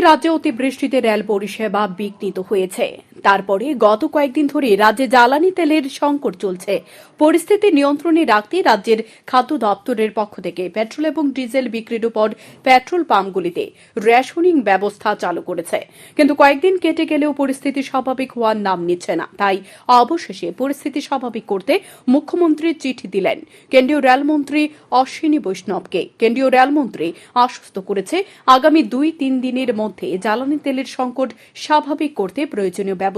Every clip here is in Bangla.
রাজ্যে অতিবৃষ্টিতে রেল পরিষেবা বিঘ্নিত হয়েছে। তারপরে গত কয়েকদিন ধরে রাজ্যে জ্বালানি তেলের সংকট চলছে। পরিস্থিতি নিয়ন্ত্রণে রাখতে রাজ্যের খাদ্য দপ্তরের পক্ষ থেকে পেট্রোল এবং ডিজেল বিক্রির উপর পেট্রোল পাম্পগুলিতে রেশনিং ব্যবস্থা চালু করেছে। কিন্তু কয়েকদিন কেটে গেলেও পরিস্থিতি স্বাভাবিক হওয়ার নাম নিচ্ছে না। তাই অবশেষে পরিস্থিতি স্বাভাবিক করতে মুখ্যমন্ত্রী চিঠি দিলেন। কেন্দ্রীয় রেলমন্ত্রী অশ্বিনী বৈষ্ণবকে। কেন্দ্রীয় রেলমন্ত্রী আশ্বস্ত করেছে, আগামী দুই তিন দিনের মধ্যে জ্বালানি তেলের সংকট স্বাভাবিক করতে প্রয়োজনীয় ব্যবস্থা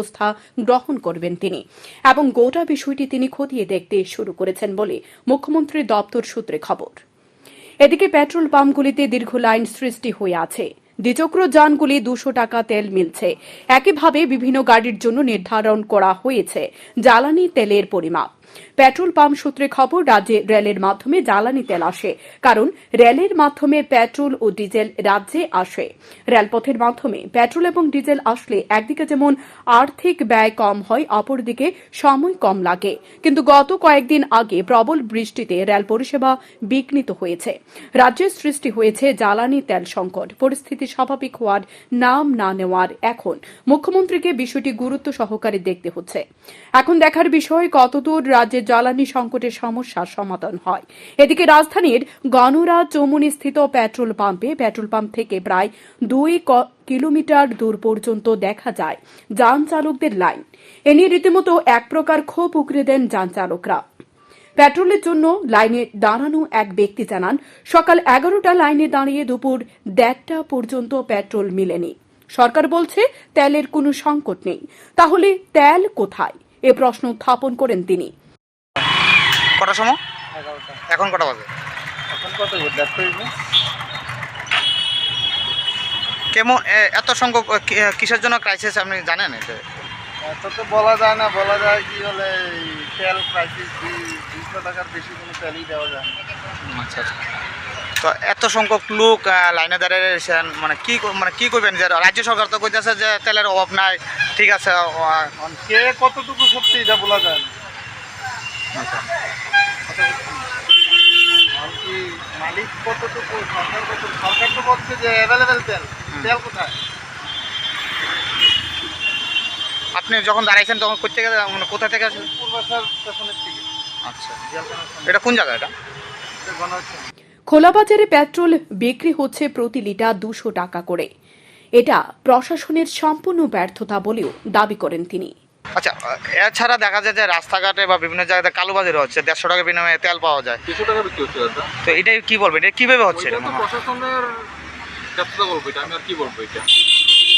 গ্রহণ করবেন তিনি এবং গোটা বিষয়টি তিনি খতিয়ে দেখতে শুরু করেছেন বলে মুখ্যমন্ত্রীর দপ্তর সূত্রে খবর। এদিকে পেট্রোল পাম্পগুলিতে দীর্ঘ লাইন সৃষ্টি হয়ে আছে। দ্বিচক্র যানগুলি দুশো টাকা তেল মিলছে। একইভাবে বিভিন্ন গাড়ির জন্য নির্ধারণ করা হয়েছে। জ্বালানি তেলের পরিমাপ। পেট্রোল পাম্প সূত্রে খবর, রাজ্যে রেলের মাধ্যমে জ্বালানি তেল আসে, কারণ রেলের মাধ্যমে পেট্রোল ও ডিজেল রাজ্যে আসে। রেলপথের মাধ্যমে পেট্রোল এবং ডিজেল আসলে একদিকে যেমন আর্থিক ব্যয় কম হয়, অপরদিকে সময় কম লাগে। কিন্তু গত কয়েকদিন আগে প্রবল বৃষ্টিতে রেল পরিষেবা বিঘ্নিত হয়েছে। রাজ্যে সৃষ্টি হয়েছে জ্বালানি তেল সংকট। পরিস্থিতি স্বাভাবিক হওয়ার নাম না নেওয়ার এখন মুখ্যমন্ত্রীকে বিষয়টি গুরুত্ব সহকারে দেখতে হচ্ছে। এখন দেখার বিষয়, কতদূর রাজ্যের জ্বালানি সংকটের সমস্যার সমাধান হয়। এদিকে রাজধানীর গণরা চৌমুনি স্থিত পেট্রোল পাম্পে, পেট্রোল পাম্প থেকে প্রায় দুই কিলোমিটার দূর পর্যন্ত দেখা যায় যান চালকদের লাইন। এ নিয়ে রীতিমতো এক প্রকার ক্ষোভ উগরে দেন যান চালকরা। পেট্রোলের জন্য লাইনে দাঁড়ানো এক ব্যক্তি জানান, সকাল এগারোটা লাইনে দাঁড়িয়ে দুপুর দেড়টা পর্যন্ত পেট্রোল মিলেনি। সরকার বলছে, তেলের কোনো সংকট নেই। তাহলে তেল কোথায়? এ প্রশ্ন উত্থাপন করেন তিনি। কটার সময়? এখন কটা বাজে? এখন কত কেমন এত সংখ্যক কিসের জন্য ক্রাইসিস আপনি জানেন এটা এত তো বলা যায় না বলা যায় কি হলে তেল ক্রাইসিস দুইশো টাকার বেশি কোনো তেলই দেওয়া যায় না। আচ্ছা আচ্ছা। তো এত সংখ্যক লোক লাইনে দাঁড়িয়ে রয়েছেন মানে কি মানে কি করবেন যে রাজ্য সরকার তো কইতেছে যে তেলের অভাব নাই ঠিক আছে কে কতটুকু সত্যি এটা বলা যায় না। আচ্ছা। এখন কি মালিক কতটুকু? সরকার কত সরকার তো বলছে যে অ্যাভেলেবেল তেল। তেল কোথায়? আপনি যখন দাঁড়াইছেন তখন কোথা থেকে মানে কোথা থেকে আসেন পূর্বাশার স্টেশনের থেকে আচ্ছা। এটা কোন জায়গা এটা? খোলা বাজারে পেট্রোল বিক্রি হচ্ছে প্রতি লিটার দুশো টাকা করে। এটা প্রশাসনের সম্পূর্ণ ব্যর্থতা বলেও দাবি করেন তিনি। আচ্ছা এছাড়া দেখা যায় যে রাস্তাঘাটে বা বিভিন্ন জায়গাতে কালোবাজারে হচ্ছে দেড়শো টাকা বিনিময়ে তেল পাওয়া যায়। দুশো টাকা বিক্রি হচ্ছে দাদা। তো এটাই কি বলবেন? এটা কীভাবে হচ্ছে এটা? প্রশাসনের ব্যর্থতা বলব এটা আমি আর কি বলব এটা?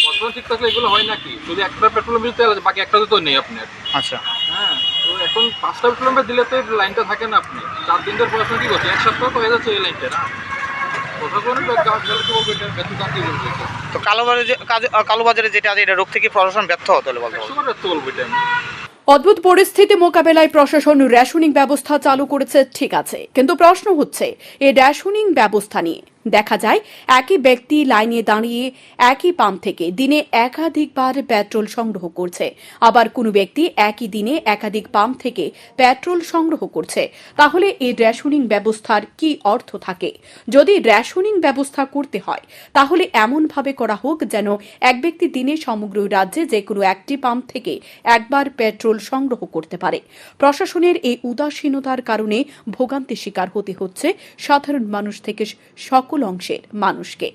প্রশাসন ঠিক থাকলে এগুলো হয় নাকি? শুধু একটা পেট্রোল পাম্পে তেল আছে বাকি একটা তো নেই আপনার। আচ্ছা। হ্যাঁ তো এখন পাঁচটা পেট্রোল পাম্পে দিলে তো লাইনটা থাকে না আপনি চার দিন ধরে প্রশাসন কি করছে? এক সপ্তাহ তো হয়ে যাচ্ছে এই লাইনটা না? তো কালোবাজারে যেটা আছে এটা রোগ থেকে প্রশাসন ব্যর্থ হতে হলে বলতে অদ্ভুত পরিস্থিতি মোকাবেলায় প্রশাসন রেশনিং ব্যবস্থা চালু করেছে ঠিক আছে। কিন্তু প্রশ্ন হচ্ছে এই রেশনিং ব্যবস্থা নিয়ে দেখা যায়, একই ব্যক্তি লাইনে দাঁড়িয়ে একই পাম্প থেকে দিনে একাধিকবার পেট্রোল সংগ্রহ করছে। আবার কোনো ব্যক্তি একই দিনে একাধিক পাম্প থেকে পেট্রোল সংগ্রহ করছে। তাহলে এই রেশনিং ব্যবস্থার কি অর্থ থাকে? যদি রেশনিং ব্যবস্থা করতে হয়, তাহলে এমনভাবে করা হোক যেন এক ব্যক্তি দিনে সমগ্র রাজ্যে যে কোনো একটি পাম্প থেকে একবার পেট্রোল সংগ্রহ করতে পারে। প্রশাসনের এই উদাসীনতার কারণে ভোগান্তি শিকার হতে হচ্ছে সাধারণ মানুষ থেকে সকল অংশের মানুষকে।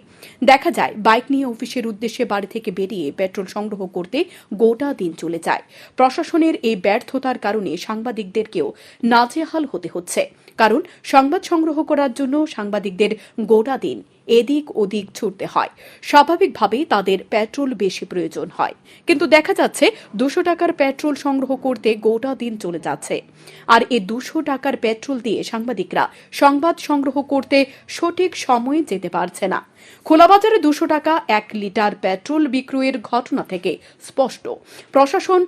দেখা যায়, বাইক নিয়ে অফিসের উদ্দেশ্যে বাড়ি থেকে বেরিয়ে পেট্রোল সংগ্রহ করতে গোটা দিন চলে যায়। প্রশাসনের এই ব্যর্থতার কারণে সাংবাদিকদেরকেও নাজেহাল হতে হচ্ছে। কারণ, সংবাদ সংগ্রহ করার জন্য সাংবাদিকদের গোটা দিন এদিক ওদিক ছুটতে হয়। স্বাভাবিকভাবেই তাদের পেট্রোল বেশি প্রয়োজন হয়। কিন্তু দেখা যাচ্ছে দুশো টাকার পেট্রোল সংগ্রহ করতে গোটা দিন চলে যাচ্ছে। আর এই দুশো টাকার পেট্রোল দিয়ে সাংবাদিকরা সংবাদ সংগ্রহ করতে সঠিক সময়ে যেতে পারছে না। খোলাবাজারে দুশো টাকা, এক লিটার পেট্রোল বিক্রয়ের ঘটনা থেকে স্পষ্ট। প্রশাসন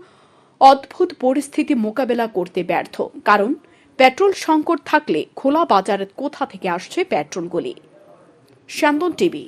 অদ্ভুত পরিস্থিতি মোকাবেলা করতে ব্যর্থ। কারণ পেট্রোল সংকট থাকলে খোলা বাজারে কোথা থেকে আসছে পেট্রোলগুলি? শ্যামদন টিভি